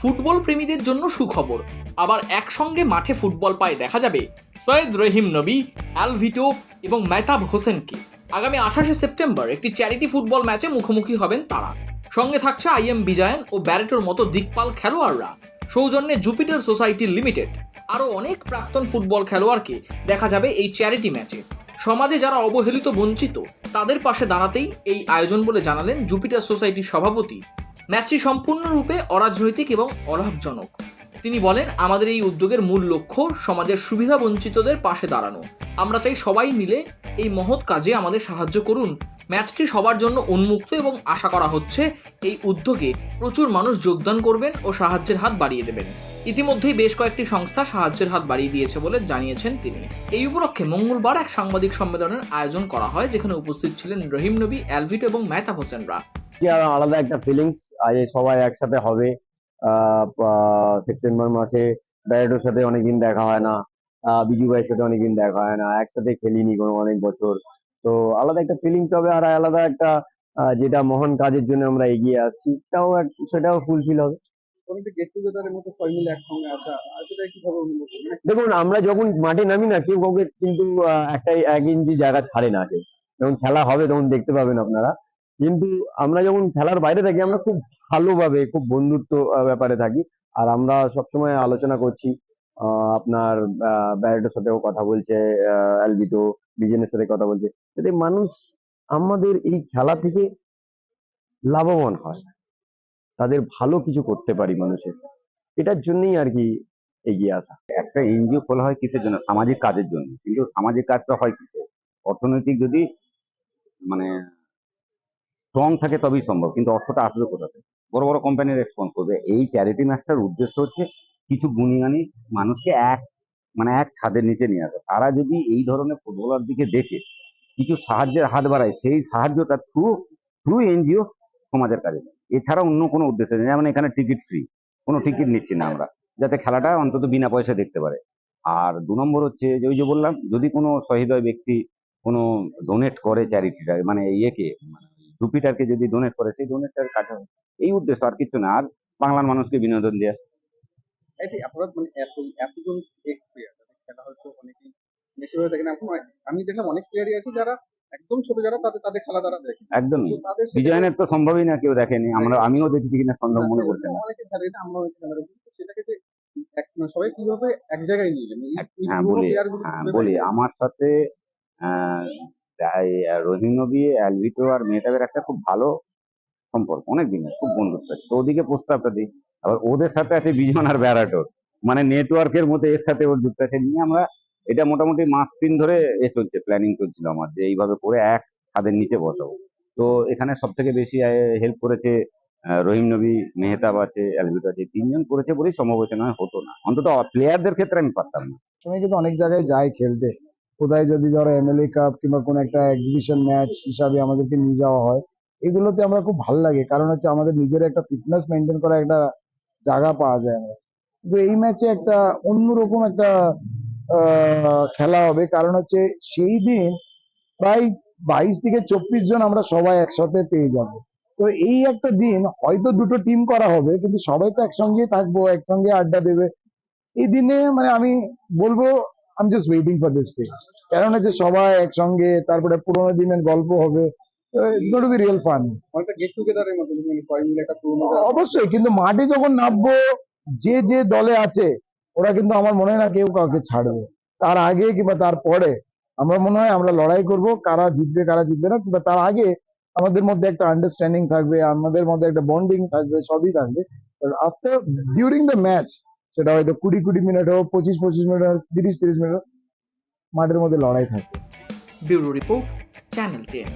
Football প্রেমীদের জন্য সুখবর। আবার একসঙ্গে মাঠে ফুটবল পায়ে দেখা যাবে সৈয়দ রহিম নবী অ্যালভিটো এবং মেহতাব হোসেনকে। আগামী আঠাশে সেপ্টেম্বর একটি চ্যারিটি ফুটবল ম্যাচে মুখোমুখি হবেন তারা। সঙ্গে থাকছে আইএম বিজয়ন ও ব্যারেটোর মতো দিকপাল খেলোয়াড়রা। সৌজন্যে জুপিটার সোসাইটি লিমিটেড। আরও অনেক প্রাক্তন ফুটবল খেলোয়াড়কে দেখা যাবে এই চ্যারিটি ম্যাচে। সমাজে যারা অবহেলিত বঞ্চিত, তাদের পাশে দাঁড়াতেই এই আয়োজন বলে জানালেন জুপিটার সোসাইটির সভাপতি ম্যাচটি সম্পূর্ণরূপে অরাজনৈতিক এবং অলাভজনক। তিনি বলেন, আমাদের এই উদ্যোগের মূল লক্ষ্য সমাজের সুবিধা বঞ্চিতদের পাশে দাঁড়ানো। আমরা চাই সবাই মিলে এই মহৎ কাজে আমাদের সাহায্য করুন। ম্যাচটি সবার জন্য উন্মুক্ত এবং আশা করা হচ্ছে এই উদ্যোগে প্রচুর মানুষ যোগদান করবেন ও সাহায্যের হাত বাড়িয়ে দেবেন। ইতিমধ্যেই বেশ কয়েকটি সংস্থা সাহায্যের হাত বাড়িয়ে দিয়েছে বলে জানিয়েছেন তিনি। এই উপলক্ষে মঙ্গলবার এক সাংবাদিক সম্মেলনের আয়োজন করা হয়, যেখানে উপস্থিত ছিলেন রহিম নবী, অ্যালভিটো এবং মেহতাব হোসেনরা। আলাদা একটা ফিলিংস আজ সবাই একসাথে হবে সেপ্টেম্বর মাসে ব্যারেটোর সাথে অনেকদিন দেখা হয় না বিজু ভাইয়ের সাথে অনেকদিন দেখা হয় না, একসাথে খেলিনি কোনো, অনেক বছর। তো আলাদা একটা ফিলিংস হবে আর আলাদা একটা যেটা মহান কাজের জন্য আমরা এগিয়ে আসছি এক- সেটাও ফুলফিল হবে। মানে দেখুন, আমরা যখন মাঠে নামি না, কেউ কাউকে কিন্তু একটা এক ইঞ্চি জায়গা ছাড়ে না কেউ। যখন খেলা হবে তখন দেখতে পাবেন আপনারা। কিন্তু আমরা যখন খেলার বাইরে থাকি, আমরা খুব ভালোভাবে, খুব বন্ধুত্ব ব্যাপারে থাকি। আর আমরা সবসময় আলোচনা করছি। আপনার ব্যারেটের সাথেও কথা বলছে অ্যালবিটো বিজেনের সাথে কথা বলছে। যাতে মানুষ আমাদের এই খেলা থেকে লাভবান হয়। তাদের ভালো কিছু করতে পারি মানুষের। এটার জন্যই আর কি এগিয়ে আসা। একটা এনজিও খোলা হয় কিসের জন্য? সামাজিক কাজের জন্য। কিন্তু সামাজিক কাজটা হয় কিসে অর্থনৈতিক যদি মানে স্ট্রং থাকে তবেই সম্ভব। কিন্তু অর্থটা আসবে কোথা থেকে? বড় বড় কোম্পানি রেসপন্স করবে। এই চ্যারিটি ম্যাচটার উদ্দেশ্য হচ্ছে কিছু গুণীগানি মানুষকে এক মানে এক ছাদের নিচে নিয়ে আসা। তারা যদি এই ধরনের ফুটবলার দিকে দেখে কিছু সাহায্যের হাত বাড়ায়, সেই সাহায্যটা থ্রু থ্রু এনজিও সমাজের কাজে। এছাড়া অন্য কোনো উদ্দেশ্য নেই। যেমন এখানে টিকিট ফ্রি কোনো টিকিট নিচ্ছি না আমরা, যাতে খেলাটা অন্তত বিনা পয়সা দেখতে পারে। আর দু নম্বর হচ্ছে যে ওই যে বললাম, যদি কোনো সহৃদয় ব্যক্তি কোনো ডোনেট করে চ্যারিটিটা মানে ইয়েকে মানে জুপিটারকে যদি ডোনেট করে, সেই ডোনেটটার কাজ এই উদ্দেশ্য আর কিছু না। আর বাংলার মানুষকে বিনোদন দেওয়া। এই যে আপনারা মানে এত এতজন আমি দেখলাম অনেক প্লেয়ারই আছে যারা একদম ছোট যারা তাদের তাদের খেলা তারা দেখে একদমই। বিজয়নের তো সম্ভবই না কেউ দেখেনি। আমরা আমিও দেখেছি কিনা সম্ভব মনে করছে না। অনেকে খেলে এটা আমরা অনেকে খেলা দেখি সেটাকে যে মানে সবাই কীভাবে এক জায়গায় নিয়ে এই হ্যাঁ বলি হ্যাঁ বলি আমার সাথে রহিম নবী অ্যালভিটো আর মেহতাবের একটা খুব ভালো সম্পর্ক অনেক দিনের খুব বন্ধুত্ব আছে। তো ওদিকে প্রস্তাবটা দিই। আবার ওদের সাথে আছে বিজন আর ব্যারাটোর। মানে নেটওয়ার্কের মধ্যে এর সাথে ওর যুক্ত আছে। নিয়ে আমরা এটা মোটামুটি মাস তিন ধরে এ চলছে প্ল্যানিং চলছিল আমার, যে এইভাবে করে এক ছাদের নিচে বসাবো। তো এখানে সব থেকে বেশি হেল্প করেছে রহিম নবী, মেহতাব আছে অ্যালভিটো আছে, তিনজন করেছে বলেই সম্ভব হচ্ছে হতো না। অন্তত প্লেয়ারদের ক্ষেত্রে আমি পারতাম না। আমি কিন্তু অনেক জায়গায় যাই খেলতে, কোথায় যদি ধরো এমএলএ কাপ কিংবা কোনো একটা এক্সিবিশন ম্যাচ হিসাবে আমাদেরকে নিয়ে যাওয়া হয়, এগুলোতে আমরা খুব ভালো লাগে। কারণ হচ্ছে আমাদের নিজের একটা ফিটনেস মেনটেন করা একটা জায়গা পাওয়া যায় আমরা কিন্তু এই ম্যাচে একটা অন্যরকম একটা খেলা হবে। কারণ হচ্ছে সেই দিন প্রায় বাইশ থেকে চব্বিশ জন আমরা সবাই একসাথে পেয়ে যাব। তো এই একটা দিন হয়তো দুটো টিম করা হবে কিন্তু সবাই তো একসঙ্গে থাকব একসঙ্গে আড্ডা দেবে। এই দিনে মানে আমি বলব আমি just waiting for this day কারণ হচ্ছে সবাই একসঙ্গে তারপরে পুরোনো দিনের গল্প হবে। রিয়েল ফান মানে অবশ্যই কিন্তু মাঠে যখন নামবো যে যে দলে আছে ওরা কিন্তু আমার মনে হয় না কেউ কাউকে ছাড়বে। তার আগে কিংবা তার পরে আমার মনে হয় আমরা লড়াই করব, কারা জিতবে কারা জিতবে না, কিংবা তার আগে আমাদের মধ্যে একটা আন্ডারস্ট্যান্ডিং থাকবে, আমাদের মধ্যে একটা বন্ডিং থাকবে, সবই থাকবে। আফটার ডিউরিং দ্য ম্যাচ সেটা হয়তো কুড়ি কুড়ি মিনিট হোক, পঁচিশ পঁচিশ মিনিট হোক, তিরিশ তিরিশ মিনিট মাঠের মধ্যে লড়াই থাকবে। Bureau report, channel ten.